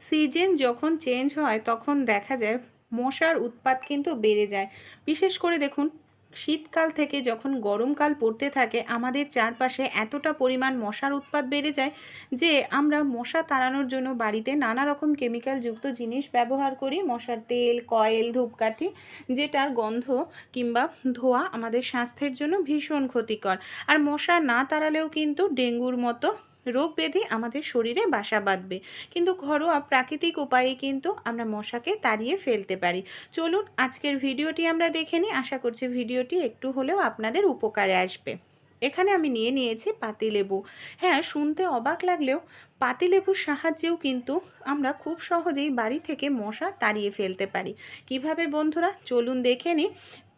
Season যখন change হয়, তখন দেখা যায় মশার উৎপাত কিন্তু বেড়ে যায়। বিশেষ করে দেখুন, শীতকাল থেকে যখন গরমকাল পড়তে থাকে, আমাদের চারপাশে এতটা পরিমাণ মশার উৎপাত বেড়ে যায় যে আমরা মশা তাড়ানোর জন্য বাড়িতে নানা রকম কেমিক্যালযুক্ত জিনিস ব্যবহার করি। মশার তেল, কয়েল, ধূপকাঠি, যেটার গন্ধ কিংবা ধোঁয়া আমাদের স্বাস্থ্যের জন্য ভীষণ ক্ষতিকর। আর মশা না তাড়ালেও কিন্তু ডেঙ্গুর মতো রোগ ব্যাধি আমাদের শরীরে বাসা বাঁধবে। কিন্তু ঘরোয়া প্রাকৃতিক উপায়ে কিন্তু আমরা মশাকে তাড়িয়ে ফেলতে পারি। চলুন আজকের ভিডিওটি আমরা দেখে নিই। আশা করছি ভিডিওটি একটু হলেও আপনাদের উপকারে আসবে। এখানে আমি নিয়ে নিয়েছি পাতিলেবু হ্যাঁ শুনতে অবাক লাগলেও পাতিলেবুর সাহায্যেও কিন্তু আমরা খুব সহজেই বাড়ি থেকে মশা তাড়িয়ে ফেলতে পারি। কীভাবে বন্ধুরা? চলুন দেখে নিই।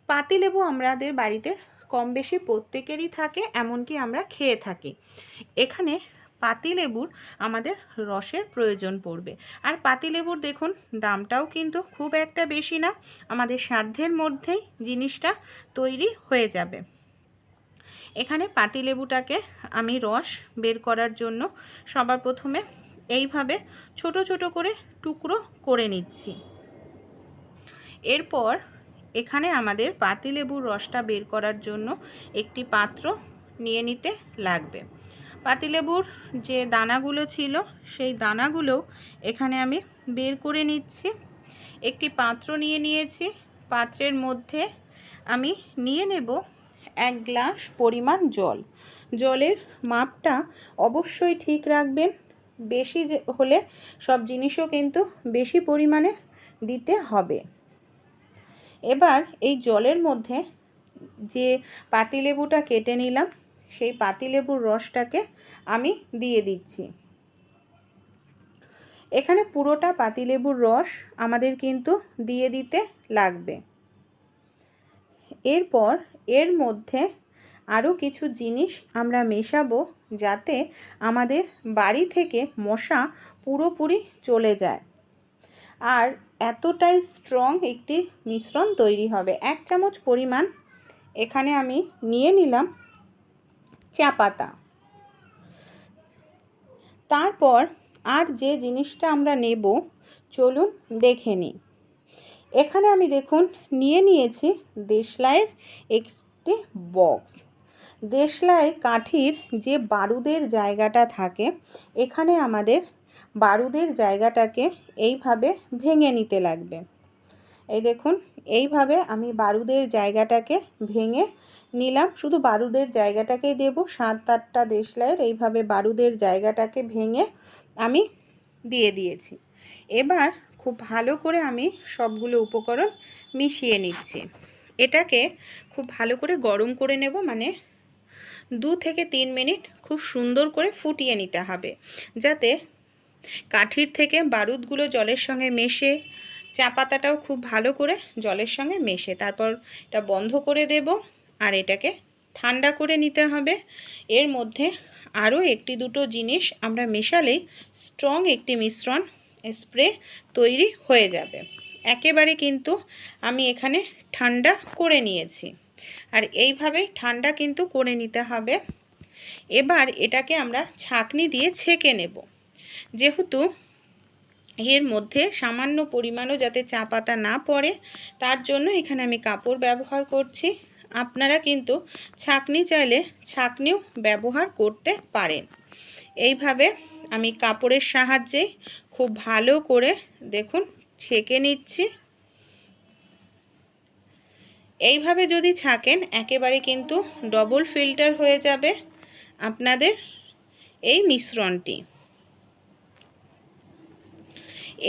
পাতিলেবু আমাদের বাড়িতে কম বেশি প্রত্যেকেরই থাকে, এমনকি আমরা খেয়ে থাকি। এখানে পাতিলেবুর আমাদের রসের প্রয়োজন পড়বে। আর পাতিলেবুর দেখুন, দামটাও কিন্তু খুব একটা বেশি না, আমাদের সাধ্যের মধ্যেই জিনিসটা তৈরি হয়ে যাবে। এখানে পাতিলেবুটাকে আমি রস বের করার জন্য সবার প্রথমে এইভাবে ছোট ছোট করে টুকরো করে নিচ্ছি। এরপর এখানে আমাদের পাতিলেবুর রসটা বের করার জন্য একটি পাত্র নিয়ে নিতে লাগবে। পাতিলেবুর যে দানাগুলো ছিল, সেই দানাগুলো এখানে আমি বের করে নিচ্ছি। একটি পাত্র নিয়ে নিয়েছি। পাত্রের মধ্যে আমি নিয়ে নেব এক গ্লাস পরিমাণ জল। জলের মাপটা অবশ্যই ঠিক রাখবেন। বেশি হলে সব জিনিসও কিন্তু বেশি পরিমাণে দিতে হবে। এবার এই জলের মধ্যে যে পাতিলেবুটা কেটে নিলাম সেই পাতিলেবুর রসটাকে আমি দিয়ে দিচ্ছি। এখানে পুরোটা পাতিলেবুর রস আমাদের কিন্তু দিয়ে দিতে লাগবে। এরপর এর মধ্যে আরও কিছু জিনিস আমরা মেশাবো যাতে আমাদের বাড়ি থেকে মশা পুরোপুরি চলে যায়। আর এতটাই স্ট্রং একটি মিশ্রণ তৈরি হবে। এক চামচ পরিমাণ এখানে আমি নিয়ে নিলাম চা পাতা। তারপর আর যে জিনিসটা আমরা নেব, চলুন দেখে নিই। এখানে আমি দেখুন, নিয়ে নিয়েছি দেশলাইয়ের একটি বক্স। দেশলাই কাঠির যে বারুদের জায়গাটা থাকে, এখানে আমাদের বারুদের জায়গাটাকে এইভাবে ভেঙে নিতে লাগবে। এই দেখুন, এইভাবে আমি বারুদের জায়গাটাকে ভেঙে নিলাম। শুধু বারুদের জায়গাটাকেই দেব। সাত আটটা দেশলাইয়ের এইভাবে বারুদের জায়গাটাকে ভেঙে আমি দিয়ে দিয়েছি। এবার খুব ভালো করে আমি সবগুলো উপকরণ মিশিয়ে নিচ্ছি। এটাকে খুব ভালো করে গরম করে নেব। মানে দু থেকে তিন মিনিট খুব সুন্দর করে ফুটিয়ে নিতে হবে। যাতে কাঠির থেকে বারুদগুলো জলের সঙ্গে মেশে, চা পাতাটাও খুব ভালো করে জলের সঙ্গে মেশে। তারপর এটা বন্ধ করে দেব। আর এটাকে ঠান্ডা করে নিতে হবে। এর মধ্যে আরও একটি দুটো জিনিস আমরা মেশালেই স্ট্রং একটি মিশ্রণ স্প্রে তৈরি হয়ে যাবে। একেবারে কিন্তু আমি এখানে ঠান্ডা করে নিয়েছি। আর এইভাবে ঠান্ডা কিন্তু করে নিতে হবে। এবার এটাকে আমরা ছাকনি দিয়ে ছেঁকে নেব। যেহেতু এর মধ্যে সামান্য পরিমাণও যাতে চা পাতা না পড়ে, তার জন্য এখানে আমি কাপড় ব্যবহার করছি। আপনারা কিন্তু ছাকনি চাইলে ছাকনিও ব্যবহার করতে পারেন। এইভাবে আমি কাপড়ের সাহায্যে খুব ভালো করে দেখুন, ছেঁকে নিচ্ছি। এইভাবে যদি ছাকেন, একেবারে কিন্তু ডবল ফিল্টার হয়ে যাবে আপনাদের এই মিশ্রণটি।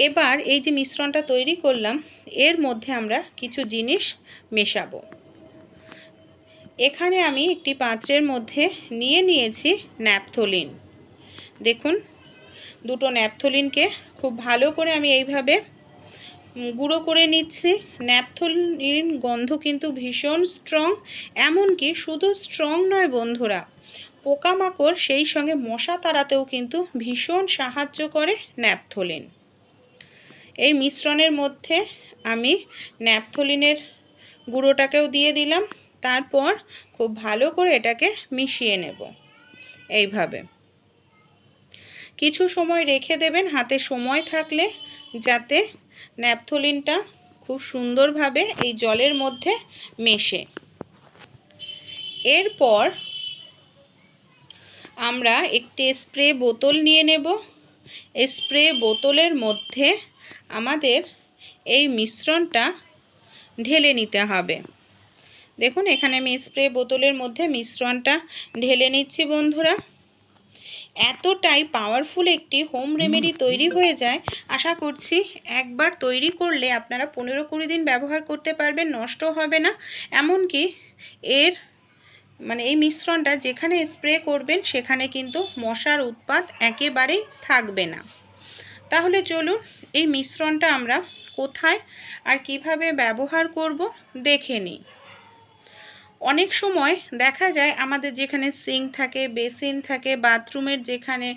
এবার এই যে মিশ্রণটা তৈরি করলাম, এর মধ্যে আমরা কিছু জিনিস মেশাবো। এখানে আমি একটি পাত্রের মধ্যে নিয়ে নিয়েছি ন্যাপথলিন। দেখুন, দুটো ন্যাপথলিনকে খুব ভালো করে আমি এইভাবে গুঁড়ো করে নিচ্ছি। ন্যাপথলিন গন্ধ কিন্তু ভীষণ স্ট্রং এমনকি শুধু স্ট্রং নয় বন্ধুরা, পোকামাকড় সেই সঙ্গে মশা তাড়াতেও কিন্তু ভীষণ সাহায্য করে ন্যাপথলিন। এই মিশ্রণের মধ্যে আমি ন্যাপথলিনের গুঁড়োটাকেও দিয়ে দিলাম। তারপর খুব ভালো করে এটাকে মিশিয়ে নেব। এইভাবে। কিছু সময় রেখে দেবেন, হাতে সময় থাকলে, যাতে ন্যাপথলিনটা খুব সুন্দরভাবে এই জলের মধ্যে মেশে। এরপর আমরা একটি স্প্রে বোতল নিয়ে নেব। স্প্রে বোতলের মধ্যে আমাদের এই মিশ্রণটা ঢেলে নিতে হবে। দেখুন, এখানে আমি স্প্রে বোতলের মধ্যে মিশ্রণটা ঢেলে নিচ্ছি বন্ধুরা। এতটাই পাওয়ারফুল একটি হোম রেমেডি তৈরি হয়ে যায়। আশা করছি একবার তৈরি করলে আপনারা পনেরো কুড়ি দিন ব্যবহার করতে পারবেন, নষ্ট হবে না। এমনকি এর মানে এই মিশ্রণটা যেখানে স্প্রে করবেন, সেখানে কিন্তু মশার উৎপাত একেবারেই থাকবে না। তাহলে চলুন, এই মিশ্রণটা আমরা কোথায় আর কীভাবে ব্যবহার করব দেখে নিই। অনেক সময় দেখা যায় আমাদের যেখানে সিঙ্ক থাকে বেসিন থাকে বাথরুমের যেখানে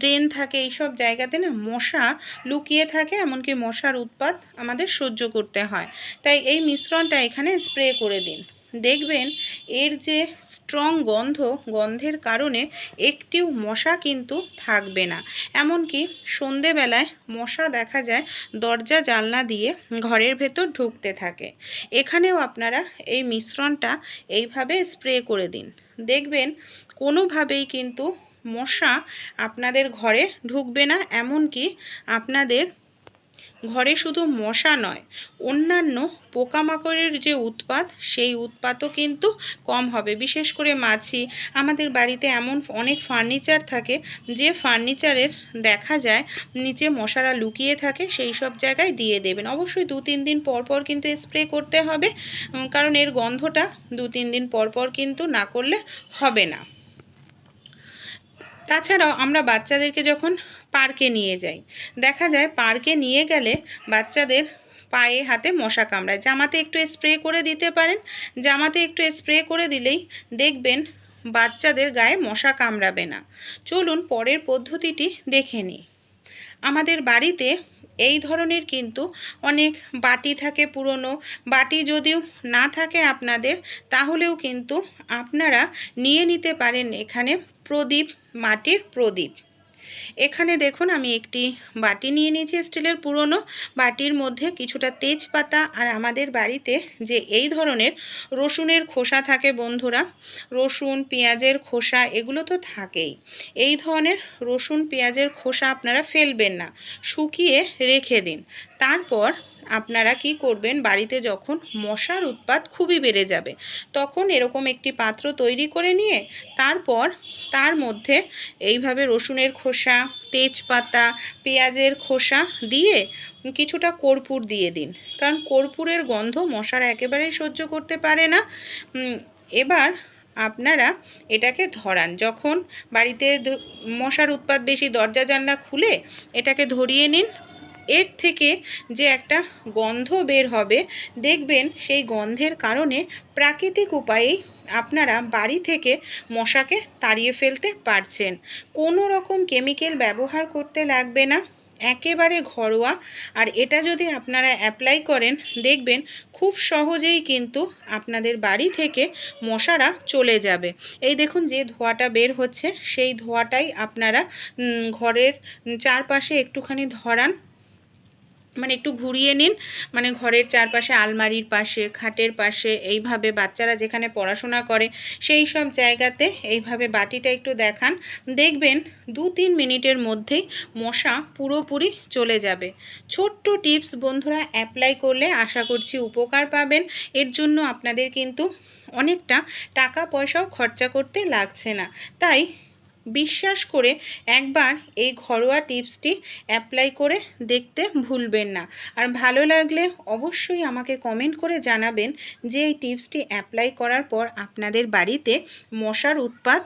ড্রেন থাকে, এইসব জায়গাতে না মশা লুকিয়ে থাকে, এমনকি মশার উৎপাত আমাদের সহ্য করতে হয়। তাই এই মিশ্রণটা এখানে স্প্রে করে দিন। দেখবেন এর যে স্ট্রং গন্ধ, গন্ধের কারণে একটিও মশা কিন্তু থাকবে না। এমনকি সন্ধেবেলায় মশা দেখা যায় দরজা, জানলা দিয়ে ঘরের ভেতর ঢুকতে থাকে। এখানেও আপনারা এই মিশ্রণটা এইভাবে স্প্রে করে দিন। দেখবেন কোনোভাবেই কিন্তু মশা আপনাদের ঘরে ঢুকবে না, এমনকি আপনাদের ঘরে শুধু মশা নয়, অন্যান্য পোকামাকড়ের যে উৎপাত, সেই উৎপাতও কিন্তু কম হবে। বিশেষ করে মাছি, আমাদের বাড়িতে এমন অনেক ফার্নিচার থাকে, যে ফার্নিচারের দেখা যায় নিচে মশারা লুকিয়ে থাকে, সেই সব জায়গায় দিয়ে দেবেন। অবশ্যই দু তিন দিন পর পর কিন্তু স্প্রে করতে হবে কারণ এর গন্ধটা দু তিন দিন পর পর কিন্তু না করলে হবে না। তাছাড়াও আমরা বাচ্চাদেরকে যখন পার্কে নিয়ে যাই। দেখা যায় পার্কে নিয়ে গেলে বাচ্চাদের পায়ে হাতে মশা কামড়ায়। জামাতে একটু স্প্রে করে দিতে পারেন। জামাতে একটু স্প্রে করে দিলেই দেখবেন বাচ্চাদের গায়ে মশা কামড়াবে না। চলুন পরের পদ্ধতিটি দেখে নিই। আমাদের বাড়িতে এই ধরনের কিন্তু অনেক বাটি থাকে পুরনো। বাটি যদিও না থাকে আপনাদের, তাহলেও কিন্তু আপনারা নিয়ে নিতে পারেন এখানে প্রদীপ, মাটির প্রদীপ। এখানে দেখুন আমি একটি বাটি নিয়ে নিয়েছি স্টিলের পুরনো বাটির মধ্যে কিছুটা তেজপাতা আর আমাদের বাড়িতে যে এই ধরনের রসুনের খোসা থাকে বন্ধুরা, রসুন, পেঁয়াজের খোসা এগুলো তো থাকেই। এই ধরনের রসুন, পেঁয়াজের খোসা আপনারা ফেলবেন না, শুকিয়ে রেখে দিন। তারপর আপনারা কি করবেন? বাড়িতে যখন মশার উৎপাত খুবই বেড়ে যাবে, তখন এরকম একটি পাত্র তৈরি করে নিয়ে তারপর তার মধ্যে এইভাবে রসুনের খোসা, তেজপাতা, পেঁয়াজের খোসা দিয়ে কিছুটা কর্পূর দিয়ে দিন। কারণ কর্পূরের গন্ধ মশারা একেবারেই সহ্য করতে পারে না। এবার আপনারা এটাকে ধরান। যখন বাড়িতে মশার উৎপাত বেশি দরজা জানলা খুলে এটাকে ধরিয়ে নিন এর থেকে যে একটা গন্ধ বের হবে, দেখবেন সেই গন্ধের কারণে প্রাকৃতিক উপায়েই আপনারা বাড়ি থেকে মশাকে তাড়িয়ে ফেলতে পারছেন। কোনো রকম কেমিক্যাল ব্যবহার করতে লাগবে না, একেবারে ঘরোয়া। আর এটা যদি আপনারা অ্যাপ্লাই করেন, দেখবেন খুব সহজেই কিন্তু আপনাদের বাড়ি থেকে মশারা চলে যাবে। এই দেখুন যে ধোয়াটা বের হচ্ছে, সেই ধোয়াটাই আপনারা ঘরের চারপাশে একটুখানি ধরান। মানে একটু ঘুরিয়ে নিন। মানে ঘরের চারপাশে আলমারির পাশে, খাটের পাশে, এইভাবে বাচ্চারা যেখানে পড়াশোনা করে সেই সব জায়গাতে এইভাবে বাটিটা একটু দেখান। দেখবেন দু তিন মিনিটের মধ্যেই মশা পুরোপুরি চলে যাবে। ছোট্ট টিপস বন্ধুরা, অ্যাপ্লাই করলে আশা করছি উপকার পাবেন। এর জন্য আপনাদের কিন্তু অনেকটা টাকা পয়সাও খরচা করতে লাগছে না। তাই বিশ্বাস করে একবার এই ঘরোয়া টিপসটি অ্যাপ্লাই করে দেখতে ভুলবেন না। আর ভালো লাগলে অবশ্যই আমাকে কমেন্ট করে জানাবেন যে এই টিপসটি অ্যাপ্লাই করার পর আপনাদের বাড়িতে মশার উৎপাত